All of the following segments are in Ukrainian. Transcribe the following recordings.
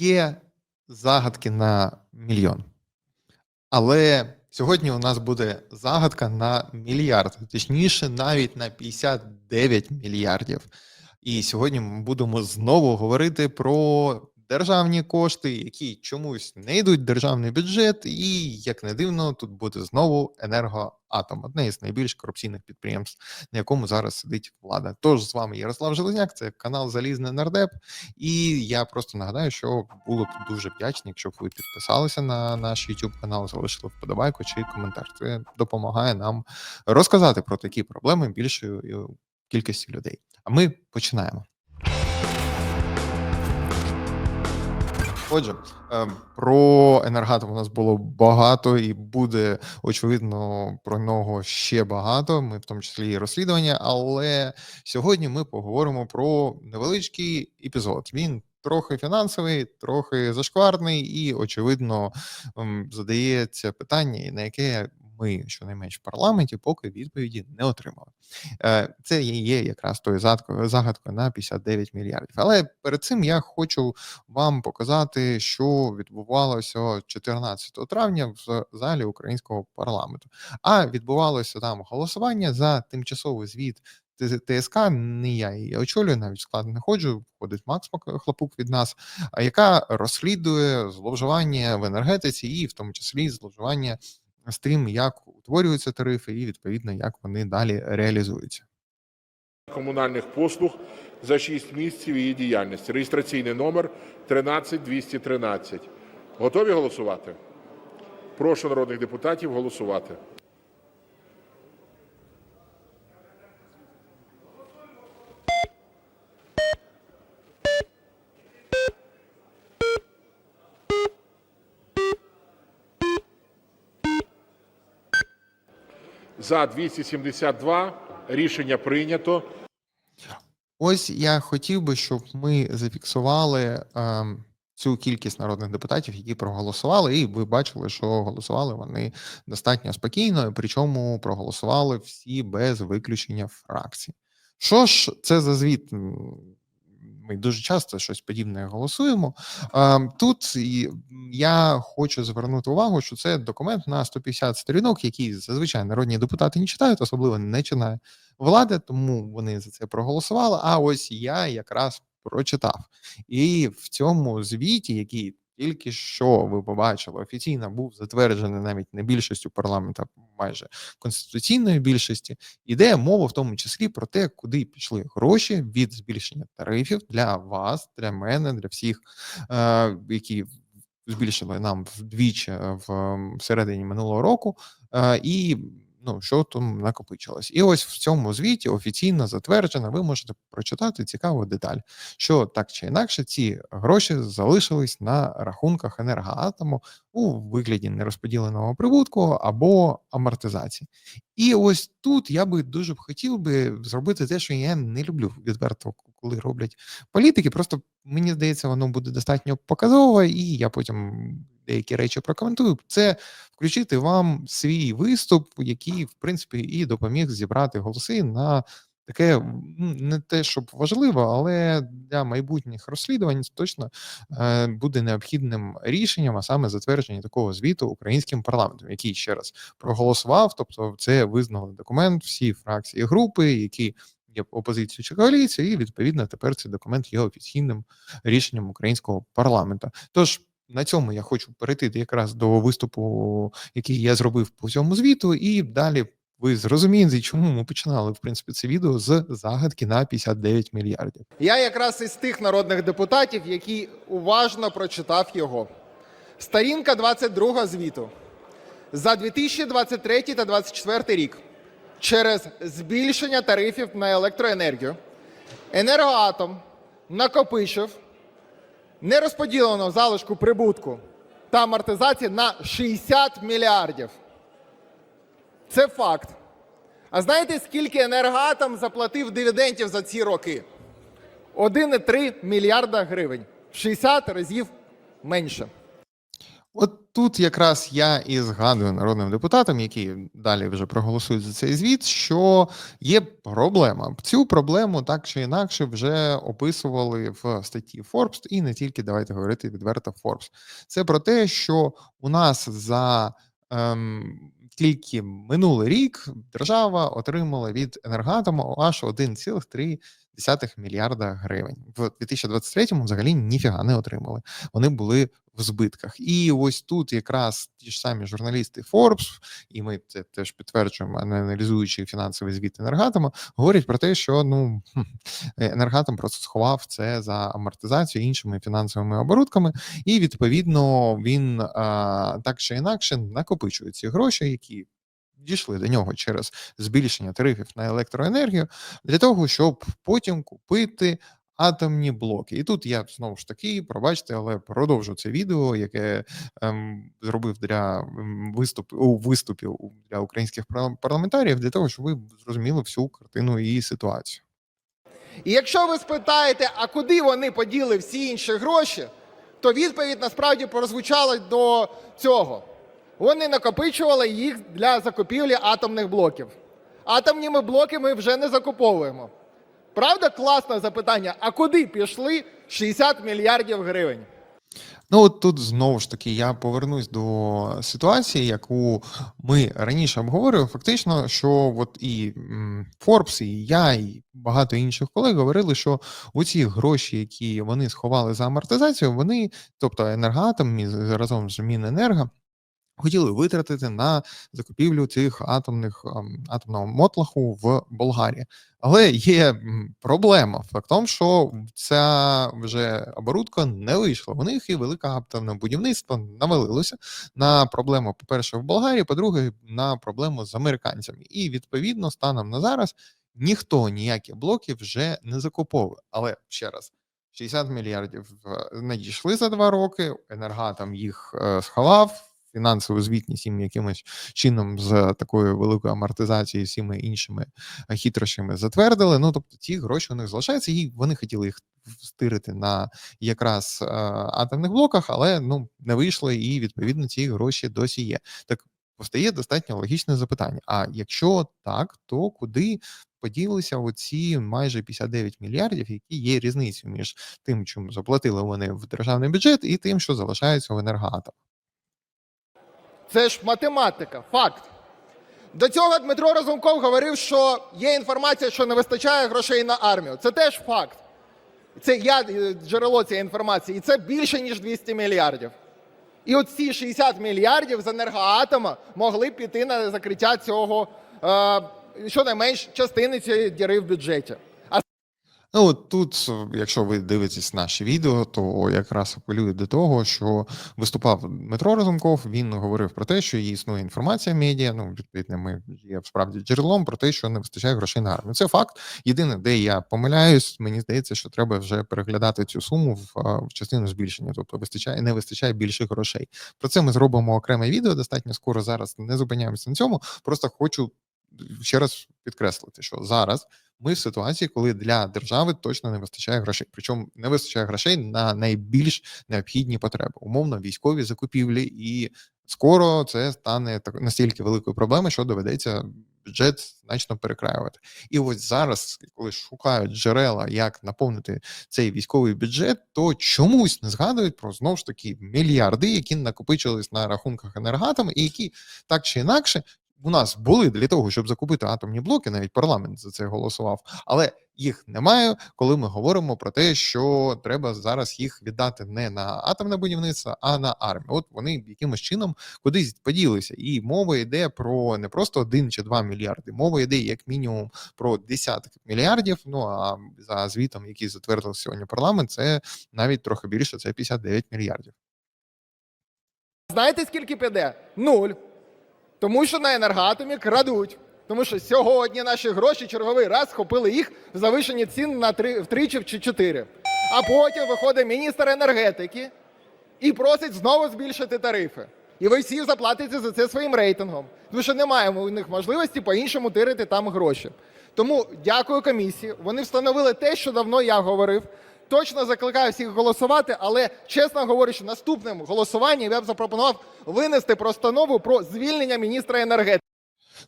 є загадки на мільйон. Але сьогодні у нас буде загадка на мільярд, точніше, навіть на 59 мільярдів. І сьогодні ми будемо знову говорити про державні кошти, які чомусь не йдуть в державний бюджет, і як не дивно, тут буде знову енергоатом, одне із найбільш корупційних підприємств, на якому зараз сидить влада. Тож з вами Ярослав Железняк, це канал Залізний Нардеп. І я просто нагадаю, що було б дуже вдячно, якщо б ви підписалися на наш YouTube канал, залишили вподобайку чи коментар. Це допомагає нам розказати про такі проблеми більшої е, кількості людей. А ми починаємо. Отже, е, про енергатом у нас було багато і буде очевидно про нього ще багато. Ми в тому числі і розслідування. Але сьогодні ми поговоримо про невеличкий епізод. Він трохи фінансовий, трохи зашкварний, і очевидно ем, задається питання, на яке ми, щонайменш в парламенті, поки відповіді не отримали. Е, Це є якраз тою загадкою на 59 мільярдів. Але перед цим я хочу вам показати, що відбувалося 14 травня в залі українського парламенту. А відбувалося там голосування за тимчасовий звіт. ТСК не я її очолюю, навіть склад не ходжу. Входить Макс Мак- Хлопук від нас, яка розслідує зловживання в енергетиці, і в тому числі зловживання з тим, як утворюються тарифи, і відповідно як вони далі реалізуються. комунальних послуг за 6 місяців її діяльності. Реєстраційний номер 13213. Готові голосувати? Прошу народних депутатів голосувати. За 272 рішення прийнято. Ось я хотів би, щоб ми зафіксували ем, цю кількість народних депутатів, які проголосували, і ви бачили, що голосували вони достатньо спокійно, причому проголосували всі без виключення фракцій. Що ж це за звіт? Ми дуже часто щось подібне голосуємо. Ем, Тут я хочу звернути увагу, що це документ на 150 сторінок, який зазвичай народні депутати не читають, особливо не читає влади, тому вони за це проголосували. А ось я якраз прочитав. І в цьому звіті, який тільки що ви побачили, офіційно був затверджений навіть не більшістю парламента, майже конституційної більшості, іде мова в тому числі про те, куди пішли гроші від збільшення тарифів для вас, для мене, для всіх, е, які збільшили нам вдвічі в м, середині минулого року. Е, і ну, що там накопичилось. І ось в цьому звіті офіційно затверджено, ви можете прочитати цікаву деталь, що так чи інакше ці гроші залишились на рахунках енергоатому у вигляді нерозподіленого прибутку або амортизації. І ось тут я би дуже хотів би зробити те, що я не люблю відверто, коли роблять політики. Просто мені здається, воно буде достатньо показово, і я потім деякі речі прокоментую. Це включити вам свій виступ, який, в принципі, і допоміг зібрати голоси на таке не те, щоб важливо, але для майбутніх розслідувань точно е, буде необхідним рішенням, а саме затвердження такого звіту українським парламентом, який ще раз проголосував. Тобто, це визнали документ всі фракції групи, які є опозицією чи коаліцією, і відповідно тепер цей документ є офіційним рішенням українського парламенту. Тож на цьому я хочу перейти якраз до виступу, який я зробив по цьому звіту, і далі ви зрозумієте, чому ми починали в принципі це відео з загадки на 59 мільярдів. Я якраз із тих народних депутатів, який уважно прочитав його. Сторінка 22 звіту. За 2023 та 2024 рік через збільшення тарифів на електроенергію енергоатом накопичив нерозподіленого залишку прибутку та амортизації на 60 мільярдів. Це факт. А знаєте, скільки енергоатом заплатив дивідендів за ці роки? 1,3 мільярда гривень. 60 разів менше. От тут якраз я і згадую народним депутатам, які далі вже проголосують за цей звіт, що є проблема. Цю проблему так чи інакше вже описували в статті Forbes, і не тільки давайте говорити відверто Forbes. Це про те, що у нас за ем, тільки минулий рік держава отримала від енергатому аж 1,3 мільярда гривень. В 2023-му взагалі ніфіга не отримали. Вони були в збитках. І ось тут якраз ті ж самі журналісти Forbes, і ми це теж підтверджуємо, аналізуючи фінансовий звіт енергатома, говорять про те, що ну енергатом просто сховав це за амортизацію іншими фінансовими оборудками, і відповідно він а, так чи інакше накопичує ці гроші, які. Дійшли до нього через збільшення тарифів на електроенергію для того, щоб потім купити атомні блоки. І тут я знову ж таки, пробачте, але продовжу це відео, яке ем, зробив для ем, виступ у виступі для українських парла- парламентаріїв, для того, щоб ви зрозуміли всю картину і ситуацію. І якщо ви спитаєте, а куди вони поділи всі інші гроші, то відповідь насправді прозвучала до цього. Вони накопичували їх для закупівлі атомних блоків. Атомні блоки ми вже не закуповуємо. Правда, класне запитання: а куди пішли 60 мільярдів гривень? Ну от тут знову ж таки я повернусь до ситуації, яку ми раніше обговорювали. Фактично, що от і Forbes, і я, і багато інших колег говорили, що оці гроші, які вони сховали за амортизацію, вони, тобто енергоатом разом з Міненерго, хотіли витратити на закупівлю цих атомних ем, атомного мотлаху в Болгарії. Але є проблема. В тому, що ця вже оборудка не вийшла. У них і велике атомне будівництво навалилося на проблему, по-перше, в Болгарії, по-друге, на проблему з американцями. І відповідно, станом на зараз ніхто ніякі блоки вже не закуповує. Але ще раз. 60 мільярдів е, надійшли за два роки. Енергатом їх е, сховав. Фінансову звітність їм якимось чином з такою великою амортизацією, всіма іншими е, хитрощами затвердили. Ну тобто ці гроші у них залишаються, і вони хотіли їх стирити на якраз е, атомних блоках, але ну не вийшло, і відповідно ці гроші досі є. Так постає достатньо логічне запитання: а якщо так, то куди поділися оці майже 59 мільярдів, які є різницею між тим, чим заплатили вони в державний бюджет, і тим, що залишається в енергоатом? Це ж математика, факт. До цього Дмитро Разумков говорив, що є інформація, що не вистачає грошей на армію. Це теж факт. Це я е, джерело цієї інформації, і це більше ніж 200 мільярдів. І от ці 60 мільярдів з енергоатома могли піти на закриття цього е, щонайменш частини цієї діри в бюджеті. Ну от тут, е, якщо ви дивитесь наші відео, то якраз апелюю до того, що виступав Дмитро Разумков. Він говорив про те, що існує інформація медіа. Ну відповідно, ми є справді джерелом про те, що не вистачає грошей на армію. Це факт. Єдине, де я помиляюсь, мені здається, що треба вже переглядати цю суму в, в частину збільшення, тобто вистачає не вистачає більших грошей. Про це ми зробимо окреме відео достатньо скоро. Зараз не зупиняємося на цьому. Просто хочу ще раз підкреслити, що зараз ми в ситуації, коли для держави точно не вистачає грошей. Причому не вистачає грошей на найбільш необхідні потреби, умовно військові закупівлі, і скоро це стане настільки великою проблемою, що доведеться бюджет значно перекраювати. І ось зараз, коли шукають джерела, як наповнити цей військовий бюджет, то чомусь не згадують про знову ж таки мільярди, які накопичились на рахунках енергатами, і які так чи інакше у нас були для того, щоб закупити атомні блоки, навіть парламент за це голосував, але їх немає, коли ми говоримо про те, що треба зараз їх віддати не на атомне будівництво, а на армію. От вони якимось чином кудись поділися, і мова йде про не просто один чи два мільярди. Мова йде як мінімум про десятки мільярдів. Ну а за звітом, який затвердив сьогодні парламент, це навіть трохи більше. Це 59 мільярдів. знаєте, скільки піде? Нуль. Тому що на енергоатомі крадуть. Тому що сьогодні наші гроші черговий раз схопили їх в завишені цін на три, втричі чи чотири. А потім виходить міністр енергетики і просить знову збільшити тарифи. І ви всі заплатите за це своїм рейтингом. Тому що немає у них можливості по-іншому тирити там гроші. Тому дякую комісії. Вони встановили те, що давно я говорив. Точно закликаю всіх голосувати, але чесно говорячи, наступним голосуванням я б запропонував винести постанову про звільнення міністра енергетики.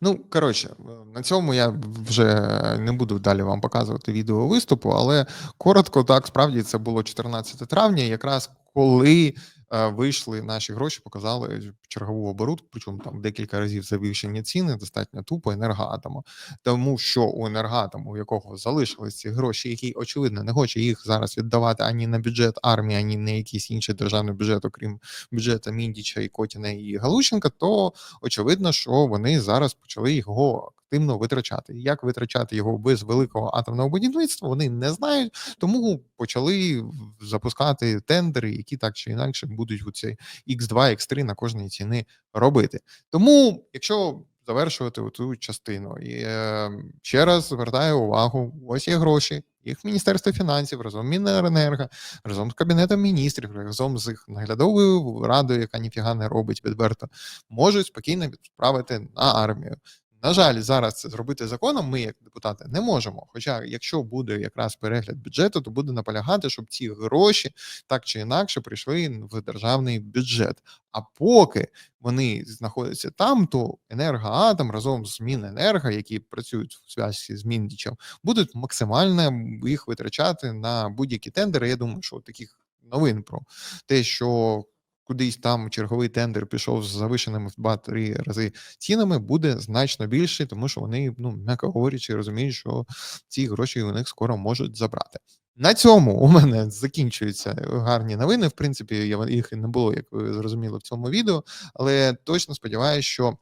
Ну, коротше, на цьому я вже не буду далі вам показувати відео виступу, але коротко, так, справді це було 14 травня, якраз коли вийшли наші гроші, показали чергову оборудку, причому там декілька разів завищені ціни, достатньо тупо енергоатому. Тому що у енергоатому, у якого залишились ці гроші, який, очевидно, не хоче їх зараз віддавати ані на бюджет армії, ані на якийсь інший державний бюджет, окрім бюджету Міндіча і Котіна і Галущенка, то очевидно, що вони зараз почали його активно витрачати. Як витрачати його без великого атомного будівництва, вони не знають, тому почали запускати тендери, які так чи інакше будуть у цей X2, X3 на кожній ціни робити. Тому, якщо завершувати цю частину, і е, ще раз звертаю увагу: ось є гроші. Їх Міністерство фінансів разом з Міненерго, разом з Кабінетом міністрів, разом з їх наглядовою радою, яка ніфіга не робить відверто, можуть спокійно відправити на армію. На жаль, зараз це зробити законом ми, як депутати, не можемо. Хоча, якщо буде якраз перегляд бюджету, то буде наполягати, щоб ці гроші так чи інакше прийшли в державний бюджет. А поки вони знаходяться там, то енергоатом разом з Міненерго, які працюють в зв'язці з Міндічем, будуть максимально їх витрачати на будь-які тендери. Я думаю, що таких новин про те, що кудись там черговий тендер пішов з завишеними в 2-3 рази цінами, буде значно більше, тому що вони, ну м'яко говорячи, розуміють, що ці гроші у них скоро можуть забрати. На цьому у мене закінчуються гарні новини. В принципі, я їх не було, як ви зрозуміли в цьому відео, але точно сподіваюся, що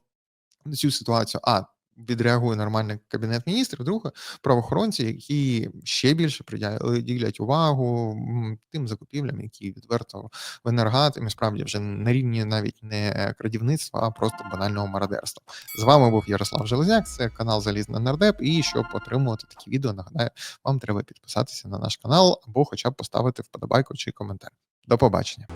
цю ситуацію а відреагує нормальний кабінет міністрів. Друге, правоохоронці, які ще більше приділять увагу тим закупівлям, які відверто в енергатимі справді вже на рівні навіть не крадівництва, а просто банального мародерства. З вами був Ярослав Железняк. Це канал Залізна Нардеп. І щоб отримувати такі відео, нагадаю, вам треба підписатися на наш канал або, хоча б поставити вподобайку чи коментар. До побачення.